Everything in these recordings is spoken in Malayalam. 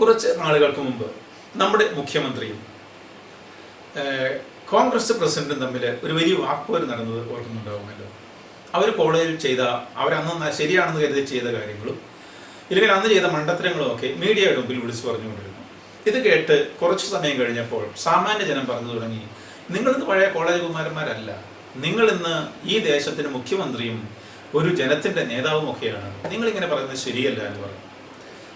കുറച്ച് നാളുകൾക്ക് മുമ്പ് നമ്മുടെ മുഖ്യമന്ത്രിയും കോൺഗ്രസ് പ്രസിഡന്റും തമ്മിൽ ഒരു വലിയ വാക്പോര് നടന്നത് ഓർക്കുന്നുണ്ടാവുമല്ലോ. അവർ കോളേജിൽ ചെയ്ത അവരന്ന് ശരിയാണെന്ന് കരുതി ചെയ്ത കാര്യങ്ങളും ഇല്ലെങ്കിൽ അന്ന് ചെയ്ത മണ്ടത്തരങ്ങളും ഒക്കെ മീഡിയയുടെ മുമ്പിൽ വിളിച്ചു പറഞ്ഞുകൊണ്ടിരുന്നു. ഇത് കേട്ട് കുറച്ച് സമയം കഴിഞ്ഞപ്പോൾ സാമാന്യ ജനം പറഞ്ഞു തുടങ്ങി നിങ്ങളിന്ന് പഴയ കോളേജ് കുമാരന്മാരല്ല. നിങ്ങളിന്ന് ഈ ദേശത്തിന് മുഖ്യമന്ത്രിയും ഒരു ജനത്തിന്റെ നേതാവും ഒക്കെയാണ്. നിങ്ങളിങ്ങനെ പറയുന്നത് ശരിയല്ല എന്ന് പറഞ്ഞു.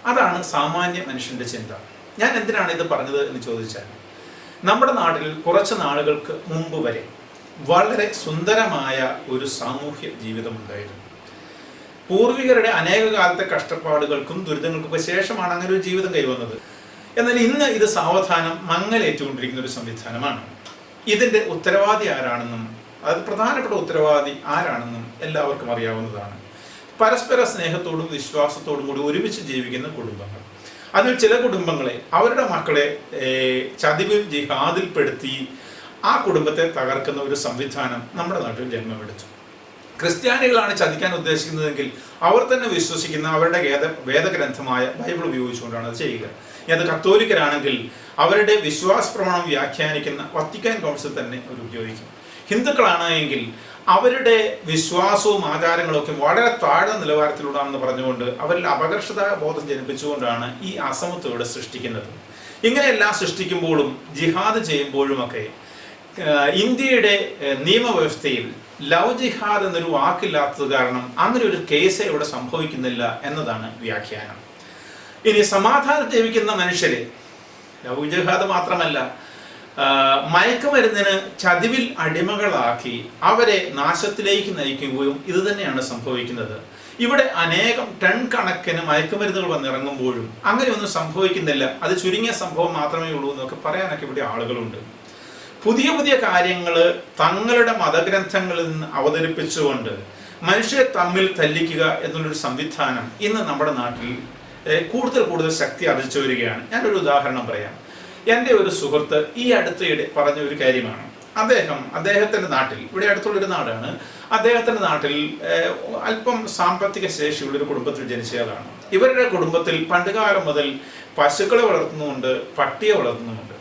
അതാണ് സാമാന്യ മനുഷ്യന്റെ ചിന്ത. ഞാൻ എന്തിനാണ് ഇത് പറഞ്ഞത് എന്ന് ചോദിച്ചാൽ നമ്മുടെ നാട്ടിൽ കുറച്ച് നാളുകൾക്ക് മുമ്പ് വരെ വളരെ സുന്ദരമായ ഒരു സാമൂഹ്യ ജീവിതം ഉണ്ടായിരുന്നു. പൂർവികരുടെ അനേക കാലത്തെ കഷ്ടപ്പാടുകൾക്കും ദുരിതങ്ങൾക്കും ശേഷമാണ് അങ്ങനെ ഒരു ജീവിതം കൈവന്നത്. എന്നാൽ ഇന്ന് ഇത് സാവധാനം മങ്ങലേറ്റുകൊണ്ടിരിക്കുന്ന ഒരു സംവിധാനമാണ്. ഇതിന്റെ ഉത്തരവാദി ആരാണെന്നും അത് പ്രധാനപ്പെട്ട ഉത്തരവാദി ആരാണെന്നും എല്ലാവർക്കും അറിയാവുന്നതാണ്. പരസ്പര സ്നേഹത്തോടും വിശ്വാസത്തോടും കൂടി ഒരുമിച്ച് ജീവിക്കുന്ന കുടുംബങ്ങൾ. അതിൽ ചില കുടുംബങ്ങളെ അവരുടെ മക്കളെ ചതിവിൽ ജിഹാദിൽപ്പെടുത്തി ആ കുടുംബത്തെ തകർക്കുന്ന ഒരു സംവിധാനം നമ്മുടെ നാട്ടിൽ ജന്മമെടുത്തു. ക്രിസ്ത്യാനികളാണ് ചതിക്കാൻ ഉദ്ദേശിക്കുന്നതെങ്കിൽ അവർ തന്നെ വിശ്വസിക്കുന്ന അവരുടെ വേദ വേദഗ്രന്ഥമായ ബൈബിൾ ഉപയോഗിച്ചുകൊണ്ടാണ് അത് ചെയ്യുക. ഇനി അത് കത്തോലിക്കരാണെങ്കിൽ അവരുടെ വിശ്വാസ പ്രമാണം വ്യാഖ്യാനിക്കുന്ന വത്തിക്കാൻ കൗൺസിൽ തന്നെ അവർ ഉപയോഗിക്കും. ഹിന്ദുക്കളാണ് എങ്കിൽ അവരുടെ വിശ്വാസവും ആചാരങ്ങളും ഒക്കെ വളരെ താഴ്ന്ന നിലവാരത്തിലൂടാണെന്ന് പറഞ്ഞുകൊണ്ട് അവരിൽ അപകർഷത ബോധം ജനിപ്പിച്ചുകൊണ്ടാണ് ഈ അസമത്വം ഇവിടെ സൃഷ്ടിക്കുന്നത്. ഇങ്ങനെയെല്ലാം സൃഷ്ടിക്കുമ്പോഴും ജിഹാദ് ചെയ്യുമ്പോഴുമൊക്കെ ഇന്ത്യയുടെ നിയമവ്യവസ്ഥയിൽ ലവ് ജിഹാദ് എന്നൊരു വാക്കില്ലാത്തത് കാരണം അങ്ങനെ ഒരു കേസ് ഇവിടെ സംഭവിക്കുന്നില്ല എന്നതാണ് വ്യാഖ്യാനം. ഇനി സമാധാനം ജീവിക്കുന്ന മനുഷ്യരെ ലവ് ജിഹാദ് മാത്രമല്ല മയക്കുമരുന്നിന് ചതിവിൽ അടിമകളാക്കി അവരെ നാശത്തിലേക്ക് നയിക്കുകയും ഇത് തന്നെയാണ് സംഭവിക്കുന്നത്. ഇവിടെ അനേകം ടൺ കണക്കിന് മയക്കുമരുന്നുകൾ വന്നിറങ്ങുമ്പോഴും അങ്ങനെയൊന്നും സംഭവിക്കുന്നില്ല. അത് ചുരുങ്ങിയ സംഭവം മാത്രമേ ഉള്ളൂ എന്നൊക്കെ പറയാനൊക്കെ ഇവിടെ ആളുകളുണ്ട്. പുതിയ പുതിയ കാര്യങ്ങൾ തങ്ങളുടെ മതഗ്രന്ഥങ്ങളിൽ നിന്ന് അവതരിപ്പിച്ചുകൊണ്ട് മനുഷ്യരെ തമ്മിൽ തല്ലിക്കുക എന്നുള്ളൊരു സംവിധാനം ഇന്ന് നമ്മുടെ നാട്ടിൽ കൂടുതൽ കൂടുതൽ ശക്തി ആർജിച്ചു വരികയാണ്. ഞാനൊരു ഉദാഹരണം പറയാം. എന്റെ ഒരു സുഹൃത്ത് ഈ അടുത്തിടെ പറഞ്ഞ ഒരു കാര്യമാണ്. അദ്ദേഹം അദ്ദേഹത്തിന്റെ നാട്ടിൽ ഇവിടെ അടുത്തുള്ളൊരു നാടാണ്. അദ്ദേഹത്തിന്റെ നാട്ടിൽ അല്പം സാമ്പത്തിക ശേഷിയുള്ള ഒരു കുടുംബത്തിൽ ജനിച്ചയാളാണ് ഇവരുടെ കുടുംബത്തിൽ പണ്ടുകാലം മുതൽ പശുക്കളെ വളർത്തുന്നുമുണ്ട് പട്ടിയെ വളർത്തുന്നുമുണ്ട്.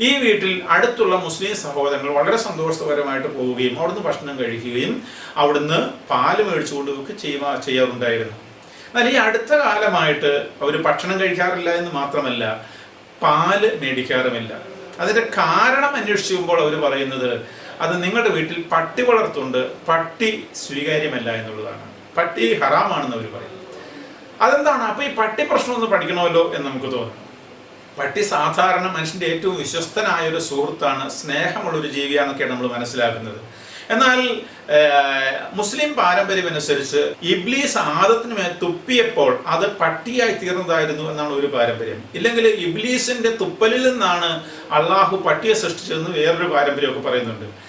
ഈ വീട്ടിൽ അടുത്തുള്ള മുസ്ലിം സഹോദരങ്ങൾ വളരെ സന്തോഷപരമായിട്ട് പോവുകയും അവിടുന്ന് ഭക്ഷണം കഴിക്കുകയും അവിടുന്ന് പാൽ മേടിച്ചു കൊണ്ടുപോയി ചെയ്യുക ചെയ്യാറുണ്ടായിരുന്നു. എന്നാൽ ഈ അടുത്ത കാലമായിട്ട് അവർ ഭക്ഷണം കഴിക്കാറില്ല എന്ന് മാത്രമല്ല പാൽ മേടിക്കാറുമില്ല. അതിന്റെ കാരണം അന്വേഷിക്കുമ്പോൾ അവർ പറയുന്നത് അത് നിങ്ങളുടെ വീട്ടിൽ പട്ടി വളർത്തുണ്ട് പട്ടി സ്വീകാര്യമല്ല എന്നുള്ളതാണ്. പട്ടി ഹറാമാണെന്ന് അവർ പറയും. അതെന്താണ്? അപ്പൊ ഈ പട്ടി പ്രശ്നം ഒന്ന് പഠിക്കണമല്ലോ എന്ന് നമുക്ക് തോന്നും. പട്ടി സാധാരണ മനുഷ്യന്റെ ഏറ്റവും വിശ്വസ്തനായ ഒരു സുഹൃത്താണ് സ്നേഹമുള്ള ഒരു ജീവിയാണെന്നൊക്കെയാണ് നമ്മൾ മനസ്സിലാക്കുന്നത്. എന്നാൽ മുസ്ലിം പാരമ്പര്യം അനുസരിച്ച് ഇബ്ലീസ് ആദത്തിന് മേൽ തുപ്പിയപ്പോൾ അത് പട്ടിയായി തീർന്നതായിരുന്നു എന്നാണ് ഒരു പാരമ്പര്യം. ഇല്ലെങ്കിൽ ഇബ്ലീസിന്റെ തുപ്പലിൽ നിന്നാണ് അള്ളാഹു പട്ടിയെ സൃഷ്ടിച്ചതെന്ന് വേറൊരു പാരമ്പര്യമൊക്കെ പറയുന്നുണ്ട്.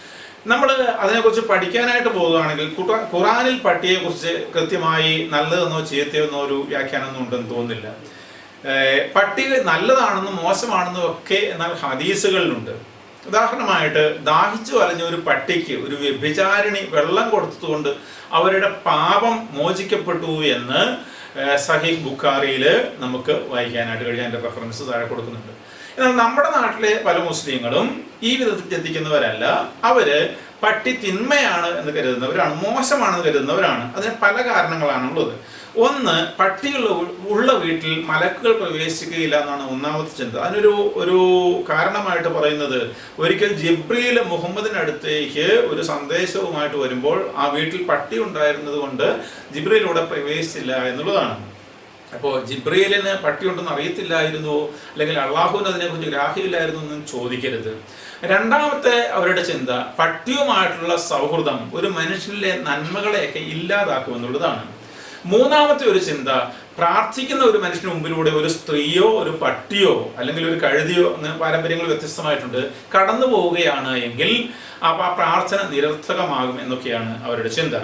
നമ്മൾ അതിനെക്കുറിച്ച് പഠിക്കാനായിട്ട് പോവുകയാണെങ്കിൽ ഖുറാ- ഖുറാനിൽ പട്ടിയെക്കുറിച്ച് കൃത്യമായി നല്ലതെന്നോ ചീത്തയെന്നോ ഒരു വ്യാഖ്യാനമൊന്നും ഉണ്ടെന്ന് തോന്നുന്നില്ല. പട്ടി നല്ലതാണെന്നും മോശമാണെന്നും ഒക്കെ എന്നാൽ ഹദീസുകളിലുണ്ട്. ഉദാഹരണമായിട്ട് ദാഹിച്ചു വലഞ്ഞ ഒരു പട്ടിക്ക് ഒരു വ്യഭിചാരിണി വെള്ളം കൊടുത്തതുകൊണ്ട് അവരുടെ പാപം മോചിക്കപ്പെട്ടു എന്ന് സഹി സഹീഹ് ബുഖാറിയിൽ നമുക്ക് വായിക്കാനായിട്ട് കഴിയാൻ എന്റെ റെഫറൻസ് താഴെ കൊടുക്കുന്നുണ്ട്. എന്നാൽ നമ്മുടെ നാട്ടിലെ പല മുസ്ലിങ്ങളും ഈ വിധത്തിൽ ചിന്തിക്കുന്നവരല്ല. അവർ പട്ടി തിന്മയാണ് എന്ന് കരുതുന്നവരാണ് മോശമാണെന്ന് കരുതുന്നവരാണ്. അതിന് പല കാരണങ്ങളാണുള്ളത്. ഒന്ന് പട്ടികൾ ഉള്ള വീട്ടിൽ മലക്കുകൾ പ്രവേശിക്കുകയില്ല എന്നാണ് ഒന്നാമത്തെ ചിന്ത. അതിനൊരു ഒരു കാരണമായിട്ട് പറയുന്നത് ഒരിക്കൽ ജിബ്രീൽ മുഹമ്മദിനടുത്തേക്ക് ഒരു സന്ദേശവുമായിട്ട് വരുമ്പോൾ ആ വീട്ടിൽ പട്ടി ഉണ്ടായിരുന്നത് കൊണ്ട് ജിബ്രിയിലൂടെ പ്രവേശിച്ചില്ല എന്നുള്ളതാണ്. അപ്പോൾ ജിബ്രീലിന് പട്ടിയുണ്ടെന്ന് അറിയത്തില്ലായിരുന്നു അല്ലെങ്കിൽ അള്ളാഹുവിന് അതിനെക്കുറിച്ച് ഗ്രാഹ്യമില്ലായിരുന്നു എന്നും ചോദിക്കരുത്. രണ്ടാമത്തെ അവരുടെ ചിന്ത പട്ടിയുമായിട്ടുള്ള സൗഹൃദം ഒരു മനുഷ്യനിലെ നന്മകളെയൊക്കെ ഇല്ലാതാക്കുമെന്നുള്ളതാണ് മൂന്നാമത്തെ ഒരു ചിന്ത പ്രാർത്ഥിക്കുന്ന ഒരു മനുഷ്യന് മുമ്പിലൂടെ ഒരു സ്ത്രീയോ ഒരു പട്ടിയോ അല്ലെങ്കിൽ ഒരു കഴുതിയോ അങ്ങനെ പാരമ്പര്യങ്ങൾ വ്യത്യസ്തമായിട്ടുണ്ട് കടന്നു പോവുകയാണ് എങ്കിൽ ആ പ്രാർത്ഥന നിരർത്ഥകമാകും എന്നൊക്കെയാണ് അവരുടെ ചിന്ത.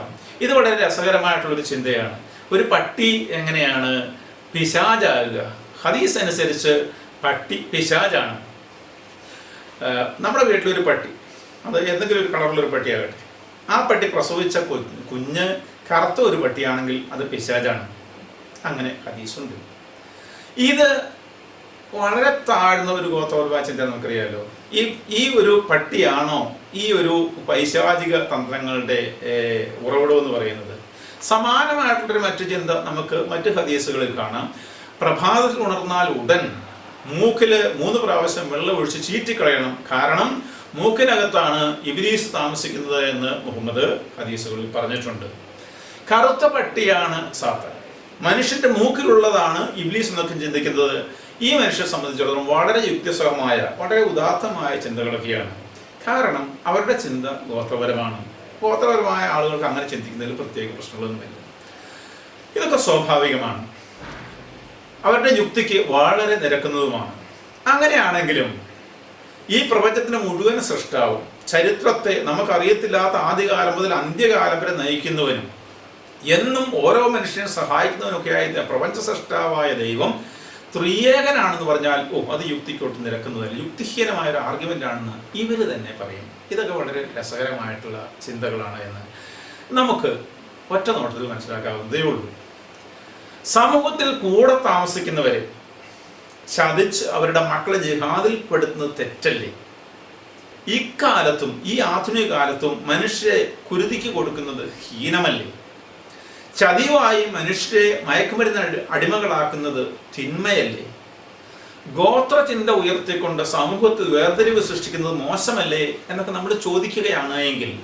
ഇത് വളരെ രസകരമായിട്ടുള്ളൊരു ചിന്തയാണ്. ഒരു പട്ടി എങ്ങനെയാണ് പിശാചാകുക ഹദീസ് അനുസരിച്ച് പട്ടി പിശാചാണ് ഏഹ് നമ്മുടെ വീട്ടിലൊരു പട്ടി. അത് എന്തെങ്കിലും ഒരു കളറിലൊരു പട്ടിയാകട്ടെ. ആ പട്ടി പ്രസവിച്ച കുഞ്ഞ് കറുത്ത ഒരു പട്ടിയാണെങ്കിൽ അത് പിശാചാണ് അങ്ങനെ ഹദീസുണ്ട്. ഇത് വളരെ താഴ്ന്ന ഒരു ഗോത്രവർഗ ചിന്ത നമുക്കറിയാലോ. ഈ ഈ ഒരു പട്ടിയാണോ ഈ ഒരു പൈശാചിക തന്ത്രങ്ങളുടെ ഉറവിടം എന്ന് പറയുന്നത്? സമാനമായിട്ടുള്ളൊരു മറ്റു ചിന്ത നമുക്ക് മറ്റു ഹദീസുകളിൽ കാണാം. പ്രഭാതത്തിൽ ഉണർന്നാൽ ഉടൻ മൂക്കിൽ മൂന്ന് പ്രാവശ്യം വെള്ളം ഒഴിച്ച് ചീറ്റിക്കളയണം. കാരണം മൂക്കിനകത്താണ് ഇബിലീസ് താമസിക്കുന്നത് എന്ന് മുഹമ്മദ് ഹദീസുകളിൽ പറഞ്ഞിട്ടുണ്ട്. കറുത്ത പട്ടിയാണ് സാത്താൻ. മനുഷ്യന്റെ മൂക്കിലുള്ളതാണ് ഇബ്ലീസ് എന്നൊക്കെ ചിന്തിക്കുന്നത്. ഈ മനുഷ്യരെ സംബന്ധിച്ചിടത്തോളം വളരെ യുക്തിസഹമായ വളരെ ഉദാത്തമായ ചിന്തകളൊക്കെയാണ്. കാരണം അവരുടെ ചിന്ത ഗോത്രപരമാണ്. ഗോത്രപരമായ ആളുകൾക്ക് അങ്ങനെ ചിന്തിക്കുന്നതിൽ പ്രത്യേക പ്രശ്നങ്ങളൊന്നുമില്ല. ഇതൊക്കെ സ്വാഭാവികമാണ്. അവരുടെ യുക്തിക്ക് വളരെ നിരക്കുന്നതുമാണ്. അങ്ങനെയാണെങ്കിലും ഈ പ്രപഞ്ചത്തിന് മുഴുവൻ സൃഷ്ടാവും ചരിത്രത്തെ നമുക്കറിയത്തില്ലാത്ത ആദ്യകാലം മുതൽ അന്ത്യകാലം വരെ നയിക്കുന്നവനും എന്നും ഓരോ മനുഷ്യനെ സഹായിക്കുന്നവനൊക്കെയായ പ്രപഞ്ച സൃഷ്ടാവായ ദൈവം ത്രിയേകനാണെന്ന് പറഞ്ഞാൽ ഓ അത് യുക്തിക്കൊട്ട് നിരക്കുന്നതല്ല. യുക്തിഹീനമായ ഒരു ആർഗ്യുമെന്റ് ആണെന്ന് ഇവർ തന്നെ പറയും. ഇതൊക്കെ വളരെ രസകരമായിട്ടുള്ള ചിന്തകളാണ് എന്ന് നമുക്ക് ഒറ്റ നോട്ടത്തിൽ മനസ്സിലാക്കാവുന്നതേ ഉള്ളൂ. സമൂഹത്തിൽ കൂടെ താമസിക്കുന്നവരെ ചതിച്ച് അവരുടെ മക്കളെ ജിഹാദിൽ പെടുത്തുന്നത് തെറ്റല്ലേ? ഇക്കാലത്തും ഈ ആധുനിക കാലത്തും മനുഷ്യരെ കുരുതിക്ക് കൊടുക്കുന്നത് ഹീനമല്ലേ? ചതിവായി മനുഷ്യരെ മയക്കുമരുന്ന് അടി- അടിമകളാക്കുന്നത് തിന്മയല്ലേ? ഗോത്ര ചിന്ത ഉയർത്തിക്കൊണ്ട് സമൂഹത്തിൽ വേർതിരിവ് സൃഷ്ടിക്കുന്നത് മോശമല്ലേ എന്നൊക്കെ നമ്മൾ ചോദിക്കുകയാണ് എങ്കിൽ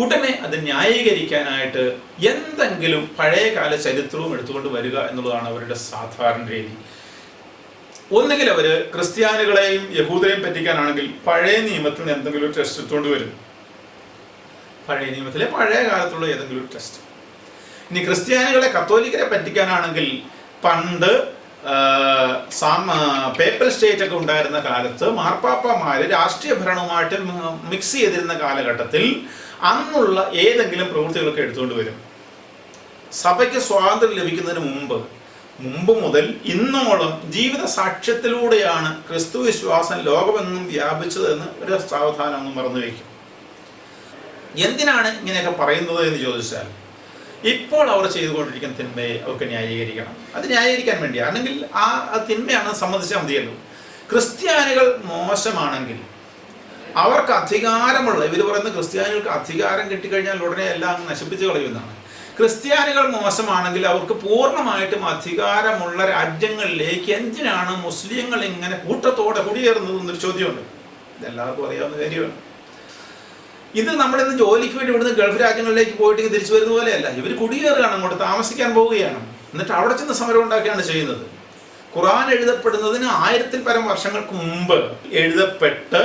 ഉടനെ അത് ന്യായീകരിക്കാനായിട്ട് എന്തെങ്കിലും പഴയകാല ചരിത്രവും എടുത്തുകൊണ്ട് വരിക എന്നുള്ളതാണ് അവരുടെ സാധാരണ രീതി. ഒന്നുകിൽ അവർ ക്രിസ്ത്യാനികളെയും യഹൂദരെയും പറ്റിക്കാനാണെങ്കിൽ പഴയ നിയമത്തിൽ നിന്ന് എന്തെങ്കിലും ടെസ്റ്റ് എടുത്തുകൊണ്ട് വരും. പഴയ നിയമത്തിലെ പഴയ കാലത്തുള്ള ഏതെങ്കിലും ടെസ്റ്റ് ഇനി ക്രിസ്ത്യാനികളെ കത്തോലിക്കരെ പറ്റിക്കാനാണെങ്കിൽ പണ്ട് പേപ്പൽ സ്റ്റേറ്റ് ഒക്കെ ഉണ്ടായിരുന്ന കാലത്ത് മാർപ്പാപ്പമാര് രാഷ്ട്രീയ ഭരണവുമായിട്ട് മിക്സ് ചെയ്തിരുന്ന കാലഘട്ടത്തിൽ അന്നുള്ള ഏതെങ്കിലും പ്രവൃത്തികളൊക്കെ എടുത്തുകൊണ്ട് വരും. സഭയ്ക്ക് സ്വാതന്ത്ര്യം ലഭിക്കുന്നതിന് മുമ്പ് മുമ്പ് മുതൽ ഇന്നോളം ജീവിത സാക്ഷ്യത്തിലൂടെയാണ് ക്രിസ്തു വിശ്വാസം ലോകമെന്നും വ്യാപിച്ചതെന്ന് ഒരു സാവധാനം ഒന്ന് മറന്നു വയ്ക്കും. എന്തിനാണ് ഇങ്ങനെയൊക്കെ പറയുന്നത് എന്ന് ചോദിച്ചാൽ ഇപ്പോൾ അവർ ചെയ്തുകൊണ്ടിരിക്കുന്ന തിന്മയെ അവർക്ക് ന്യായീകരിക്കണം. അത് ന്യായീകരിക്കാൻ വേണ്ടി അല്ലെങ്കിൽ ആ തിന്മയാണ് സംബന്ധിച്ചാൽ മതിയല്ലോ. ക്രിസ്ത്യാനികൾ മോശമാണെങ്കിൽ അവർക്ക് അധികാരമുള്ള ഇവർ പറയുന്ന ക്രിസ്ത്യാനികൾക്ക് അധികാരം കിട്ടിക്കഴിഞ്ഞാൽ ഉടനെ എല്ലാം നശിപ്പിച്ച് കളയുന്നതാണ് ക്രിസ്ത്യാനികൾ മോശമാണെങ്കിൽ അവർക്ക് പൂർണമായിട്ടും അധികാരമുള്ള രാജ്യങ്ങളിലേക്ക് എന്തിനാണ് മുസ്ലിങ്ങൾ ഇങ്ങനെ കൂട്ടത്തോടെ കുടിയേറുന്നത് എന്നൊരു ചോദ്യമുണ്ട്. ഇതെല്ലാവർക്കും അറിയാവുന്ന കാര്യമാണ്. ഇത് നമ്മളിന്ന് ജോലിക്ക് വേണ്ടി ഇവിടുന്ന് ഗൾഫ് രാജ്യങ്ങളിലേക്ക് പോയിട്ട് തിരിച്ചു വരുന്ന പോലെയല്ല. ഇവർ കുടിയേറുകയാണ് അങ്ങോട്ട് താമസിക്കാൻ പോവുകയാണ്. എന്നിട്ട് അവിടെ ചെന്ന് സമരം ഉണ്ടാക്കുകയാണ് ചെയ്യുന്നത്. ഖുറാൻ എഴുതപ്പെടുന്നതിന് ആയിരത്തിൽ പരം വർഷങ്ങൾക്ക് മുമ്പ് എഴുതപ്പെട്ട്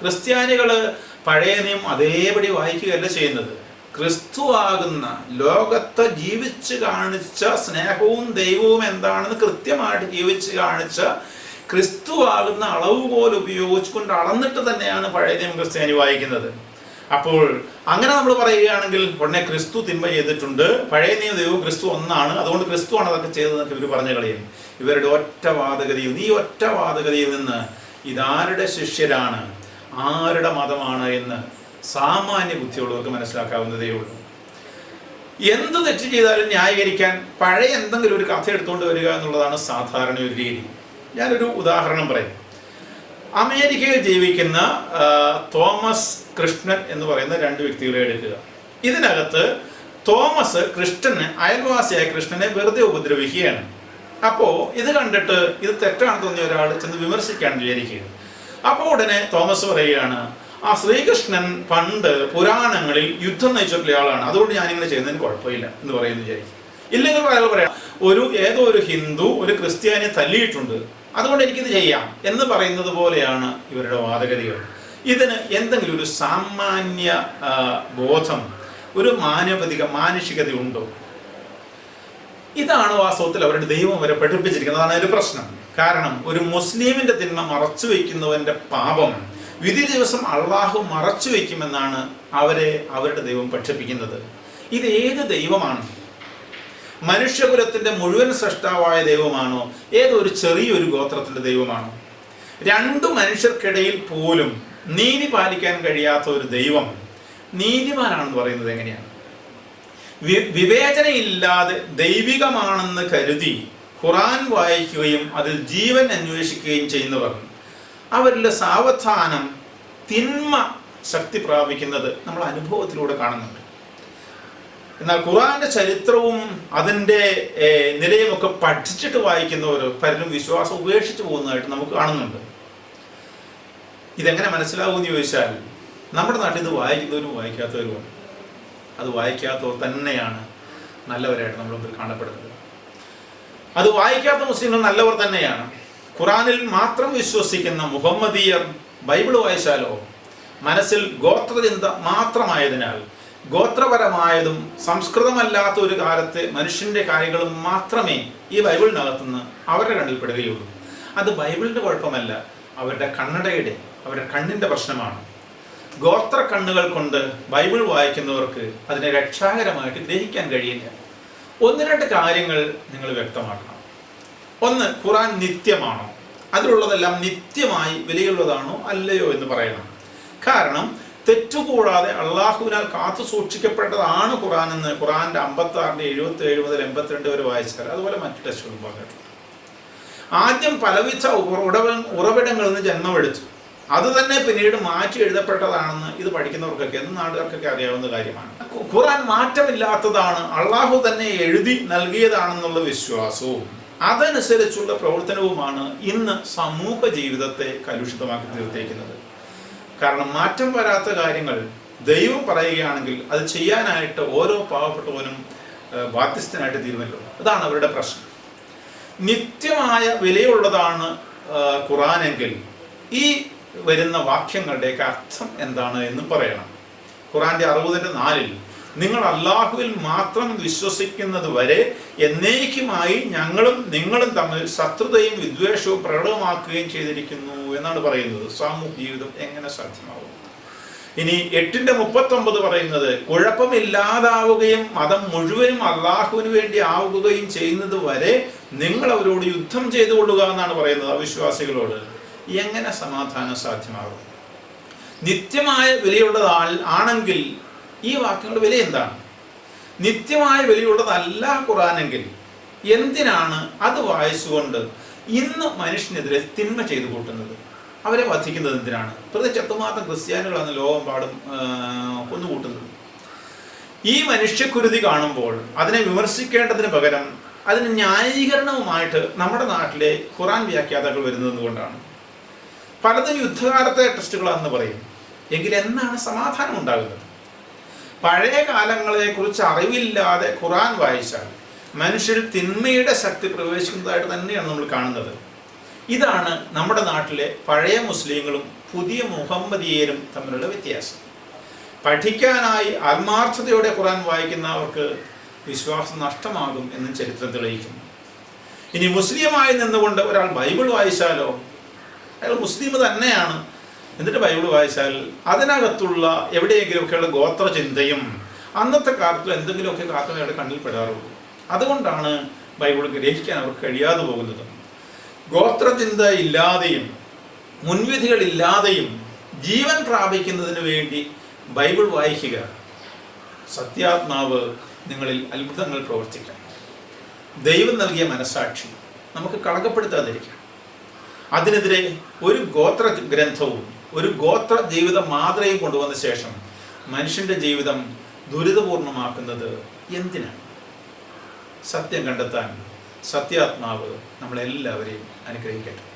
ക്രിസ്ത്യാനികൾ പഴയ നിയമം അതേപടി വായിക്കുകയല്ല ചെയ്യുന്നത്. ക്രിസ്തുവാകുന്ന ലോകത്തെ ജീവിച്ച് കാണിച്ച സ്നേഹവും ദൈവവും എന്താണെന്ന് കൃത്യമായിട്ട് ജീവിച്ച് കാണിച്ച ക്രിസ്തുവാകുന്ന പോലെ ഉപയോഗിച്ചുകൊണ്ട് അളന്നിട്ട് തന്നെയാണ് പഴയ നിയമം ക്രിസ്ത്യാനി വായിക്കുന്നത്. അപ്പോൾ അങ്ങനെ നമ്മൾ പറയുകയാണെങ്കിൽ ഉടനെ ക്രിസ്തു തിന്മ ചെയ്തിട്ടുണ്ട്. പഴയ നിയമ ദൈവം ക്രിസ്തു ഒന്നാണ്. അതുകൊണ്ട് ക്രിസ്തുവാണ് അതൊക്കെ ചെയ്തതെന്നൊക്കെ ഇവർ പറഞ്ഞു കളയും. ഇവരുടെ ഒറ്റ വാദഗതിയിൽ ഈ ഒറ്റ നിന്ന് ഇതാരുടെ ശിഷ്യരാണ്? ആരുടെ മതമാണ് എന്ന് സാമാന്യ ബുദ്ധിയുള്ളവർക്ക് മനസ്സിലാക്കാവുന്നതേ ഉള്ളൂ. എന്ത് തെറ്റ് ചെയ്താലും ന്യായീകരിക്കാൻ പഴയ എന്തെങ്കിലും ഒരു കഥ എടുത്തുകൊണ്ട് വരിക എന്നുള്ളതാണ് സാധാരണ ഒരു രീതി. ഞാനൊരു ഉദാഹരണം പറയാം. അമേരിക്കയിൽ ജീവിക്കുന്ന തോമസ് കൃഷ്ണൻ എന്ന് പറയുന്ന രണ്ട് വ്യക്തികളെ എടുക്കുക. ഇതിനകത്ത് തോമസ് കൃഷ്ണന് അയൽവാസിയായ കൃഷ്ണനെ വെറുതെ ഉപദ്രവിക്കുകയാണ്. അപ്പോൾ ഇത് കണ്ടിട്ട് ഇത് തെറ്റാണ് തോന്നിയ ഒരാൾ ചെന്ന് വിമർശിക്കാൻ വിചാരിക്കുക അപ്പോൾ ഉടനെ തോമസ് പറയുകയാണ് ആ ശ്രീകൃഷ്ണൻ പണ്ട് പുരാണങ്ങളിൽ യുദ്ധം നയിച്ചിട്ടുള്ള ആളാണ്. അതുകൊണ്ട് ഞാനിങ്ങനെ ചെയ്യുന്നതിന് കുഴപ്പമില്ല എന്ന് പറയുന്നു വിചാരിക്കും. ഇല്ലെങ്കിൽ അയാൾ പറയാം ഒരു ഏതോ ഒരു ഹിന്ദു ഒരു ക്രിസ്ത്യാനിയെ തല്ലിയിട്ടുണ്ട്. അതുകൊണ്ട് എനിക്കിത് ചെയ്യാം എന്ന് പറയുന്നത് പോലെയാണ് ഇവരുടെ വാദഗതികൾ. ഇതിന് എന്തെങ്കിലും ഒരു സാമാന്യ ബോധം ഒരു മാനവതിക മാനുഷികത ഉണ്ടോ? ഇതാണ് വാസ്തവത്തിൽ അവരുടെ ദൈവം വരെ പഠിപ്പിച്ചിരിക്കുന്നത്? അതാണ് ഒരു പ്രശ്നം. കാരണം ഒരു മുസ്ലിമിന്റെ തിന്മ മറച്ചു വയ്ക്കുന്നവന്റെ പാപം വിധി ദിവസം അള്ളാഹു മറച്ചു വയ്ക്കുമെന്നാണ് അവരെ അവരുടെ ദൈവം പഠിപ്പിക്കുന്നത്. ഇത് ഏത് ദൈവമാണ്? മനുഷ്യകുലത്തിന്റെ മുഴുവൻ സൃഷ്ടാവായ ദൈവമാണോ? ഏതൊരു ചെറിയൊരു ഗോത്രത്തിന്റെ ദൈവമാണോ? രണ്ടു മനുഷ്യർക്കിടയിൽ പോലും നീതി പാലിക്കാൻ കഴിയാത്ത ഒരു ദൈവം നീതിമാനാണെന്ന് പറയുന്നത് എങ്ങനെയാണ്? വിവേചനയില്ലാതെ ദൈവികമാണെന്ന് കരുതി ഖുറാൻ വായിക്കുകയും അതിൽ ജീവൻ അന്വേഷിക്കുകയും ചെയ്യുന്നവർ. അവരിലെ സാവധാനം തിന്മ ശക്തി പ്രാപിക്കുന്നത് നമ്മൾ അനുഭവത്തിലൂടെ കാണുന്നുണ്ട്. എന്നാൽ ഖുറാന്റെ ചരിത്രവും അതിന്റെ നിലയുമൊക്കെ പഠിച്ചിട്ട് വായിക്കുന്നവർ പലരും വിശ്വാസം ഉപേക്ഷിച്ച് പോകുന്നതായിട്ട് നമുക്ക് കാണുന്നുണ്ട്. ഇതെങ്ങനെ മനസ്സിലാവുമെന്ന് ചോദിച്ചാൽ നമ്മുടെ നാട്ടിൽ ഇത് വായിക്കുന്നവരും വായിക്കാത്തവരുമുണ്ട് അത് വായിക്കാത്തവർ തന്നെയാണ് നല്ലവരായിട്ട് നമ്മൾ മുമ്പിൽ കാണപ്പെടുന്നത്. അത് വായിക്കാത്ത മുസ്ലിങ്ങൾ നല്ലവർ തന്നെയാണ്. ഖുറാനിൽ മാത്രം വിശ്വസിക്കുന്ന മുഹമ്മദീയർ ബൈബിൾ വായിച്ചാലോ? മനസ്സിൽ ഗോത്രചിന്ത മാത്രമായതിനാൽ ഗോത്രപരമായതും സംസ്കൃതമല്ലാത്ത ഒരു കാലത്തെ മനുഷ്യന്റെ കാര്യങ്ങളും മാത്രമേ ഈ ബൈബിളിനകത്തുനിന്ന് അവരുടെ കണ്ണിൽപ്പെടുകയുള്ളൂ അത് ബൈബിളിന്റെ കുഴപ്പമല്ല. അവരുടെ കണ്ണടയുടെ അവരുടെ കണ്ണിന്റെ പ്രശ്നമാണ്. ഗോത്ര കണ്ണുകൾ കൊണ്ട് ബൈബിൾ വായിക്കുന്നവർക്ക് അതിനെ രക്ഷാകരമായിട്ട് ഗ്രഹിക്കാൻ കഴിയില്ല. ഒന്ന് രണ്ട് കാര്യങ്ങൾ നിങ്ങൾ വ്യക്തമാക്കണം. ഒന്ന് ഖുറാൻ നിത്യമാണോ? അതിലുള്ളതെല്ലാം നിത്യമായി വിലയുള്ളതാണോ അല്ലയോ എന്ന് പറയണം. കാരണം തെറ്റുകൂടാതെ അള്ളാഹുവിനാൽ കാത്തു സൂക്ഷിക്കപ്പെട്ടതാണ് ഖുറാൻ എന്ന് ഖുറാന്റെ അമ്പത്തി ആറിന്റെ എഴുപത്തി ഏഴ് മുതൽ എൺപത്തിരണ്ട് വരെ വായിച്ചാൽ അതുപോലെ മറ്റു ടെസ്റ്റുകളും പറഞ്ഞിട്ടുണ്ട്. ആദ്യം പലവിധ ഉറവ ഉറവിടങ്ങളിൽ നിന്ന് ജന്മമെടുത്തു. അത് തന്നെ പിന്നീട് മാറ്റി എഴുതപ്പെട്ടതാണെന്ന് ഇത് പഠിക്കുന്നവർക്കൊക്കെ എന്ന് നാടുകാർക്കൊക്കെ അറിയാവുന്ന കാര്യമാണ്. ഖുറാൻ മാറ്റമില്ലാത്തതാണ് അള്ളാഹു തന്നെ എഴുതി നൽകിയതാണെന്നുള്ള വിശ്വാസവും അതനുസരിച്ചുള്ള പ്രവർത്തനവുമാണ് ഇന്ന് സമൂഹ ജീവിതത്തെ കലുഷിതമാക്കി തീർത്തേക്കുന്നത്. കാരണം മാറ്റം വരാത്ത കാര്യങ്ങൾ ദൈവം പറയുകയാണെങ്കിൽ അത് ചെയ്യാനായിട്ട് ഓരോ പാവപ്പെട്ടവനും ബാധ്യസ്ഥനായിട്ട് തീരുമല്ലോ. അതാണ് അവരുടെ പ്രശ്നം. നിത്യമായ വിലയുള്ളതാണ് ഖുറാനെങ്കിൽ ഈ വരുന്ന വാക്യങ്ങളുടെയൊക്കെ അർത്ഥം എന്താണ് എന്ന് പറയണം. ഖുറാന്റെ അറുപതിന്റെ നാലിൽ നിങ്ങൾ അള്ളാഹുവിൽ മാത്രം വിശ്വസിക്കുന്നത് വരെ എന്നേക്കുമായി ഞങ്ങളും നിങ്ങളും തമ്മിൽ ശത്രുതയും വിദ്വേഷവും പ്രകടമാക്കുകയും ചെയ്തിരിക്കുന്നു എന്നാണ് പറയുന്നത്. സാമൂഹ്യ ജീവിതം എങ്ങനെ സാധ്യമാകും? ഇനി എട്ടിന്റെ മുപ്പത്തൊമ്പത് പറയുന്നത് കുഴപ്പമില്ലാതാവുകയും മതം മുഴുവനും അള്ളാഹുവിന് വേണ്ടി ആവുകയും ചെയ്യുന്നത് വരെ നിങ്ങൾ അവരോട് യുദ്ധം ചെയ്തുകൊള്ളുക എന്നാണ് പറയുന്നത് അവിശ്വാസികളോട്. എങ്ങനെ സമാധാനം സാധ്യമാകും? നിത്യമായ വിലയുള്ളതാൾ ആണെങ്കിൽ ഈ വാക്യങ്ങളുടെ വില എന്താണ്? നിത്യമായ വിലയുള്ളതല്ല ഖുറാനെങ്കിൽ എന്തിനാണ് അത് വായിച്ചുകൊണ്ട് ഇന്ന് മനുഷ്യനെതിരെ തിന്മ ചെയ്തു കൂട്ടുന്നത്? അവരെ വധിക്കുന്നത് എന്തിനാണ്? പ്രത്യേകിച്ച് എത്രമാത്രം ക്രിസ്ത്യാനികളാണ് ലോകം പാടും കൊന്നുകൂട്ടുന്നത്. ഈ മനുഷ്യക്കുരുതി കാണുമ്പോൾ അതിനെ വിമർശിക്കേണ്ടതിന് പകരം അതിന് ന്യായീകരണവുമായിട്ട് നമ്മുടെ നാട്ടിലെ ഖുറാൻ വ്യാഖ്യാതാക്കൾ വരുന്നത് കൊണ്ടാണ് പലതും യുദ്ധകാലത്തെ ടെസ്റ്റുകളാണെന്ന് പറയും. എങ്കിൽ എന്നാണ് സമാധാനം ഉണ്ടാകുന്നത്? പഴയ കാലങ്ങളെ കുറിച്ച് അറിവില്ലാതെ ഖുറാൻ വായിച്ചാൽ മനുഷ്യർ തിന്മയുടെ ശക്തി പ്രവേശിക്കുന്നതായിട്ട് തന്നെയാണ് നമ്മൾ കാണുന്നത്. ഇതാണ് നമ്മുടെ നാട്ടിലെ പഴയ മുസ്ലിങ്ങളും പുതിയ മുഹമ്മദീയരും തമ്മിലുള്ള വ്യത്യാസം. പഠിക്കാനായി ആത്മാർത്ഥതയോടെ ഖുറാൻ വായിക്കുന്നവർക്ക് വിശ്വാസം നഷ്ടമാകും എന്ന് ചരിത്രം തെളിയിക്കുന്നു. ഇനി മുസ്ലിമായി നിന്നുകൊണ്ട് ഒരാൾ ബൈബിൾ വായിച്ചാലോ? അയാൾ മുസ്ലിം തന്നെയാണ്. എന്നിട്ട് ബൈബിൾ വായിച്ചാൽ അതിനകത്തുള്ള എവിടെയെങ്കിലുമൊക്കെയുള്ള ഗോത്രചിന്തയും അന്നത്തെ കാലത്തിൽ എന്തെങ്കിലുമൊക്കെ കാലത്ത് അയാളുടെ കണ്ണിൽ പെടാറുള്ളൂ. അതുകൊണ്ടാണ് ബൈബിൾ ഗ്രഹിക്കാൻ അവർക്ക് കഴിയാതെ പോകുന്നത്. ഗോത്രചിന്ത ഇല്ലാതെയും മുൻവിധികളില്ലാതെയും ജീവൻ പ്രാപിക്കുന്നതിന് വേണ്ടി ബൈബിൾ വായിക്കുക. സത്യാത്മാവ് നിങ്ങളിൽ അത്ഭുതങ്ങൾ പ്രവർത്തിക്കാം. ദൈവം നൽകിയ മനസാക്ഷി നമുക്ക് കളങ്കപ്പെടുത്താതിരിക്കാം. അതിനെതിരെ ഒരു ഗോത്ര ഗ്രന്ഥവും ഒരു ഗോത്ര ജീവിത മാതൃകയും കൊണ്ടുവന്ന ശേഷം മനുഷ്യന്റെ ജീവിതം ദുരിതപൂർണമാക്കുന്നത് എന്തിനാണ്? സത്യം കണ്ടെത്താൻ സത്യാത്മാവ് നമ്മളെല്ലാവരെയും അനുഗ്രഹിക്കട്ടെ.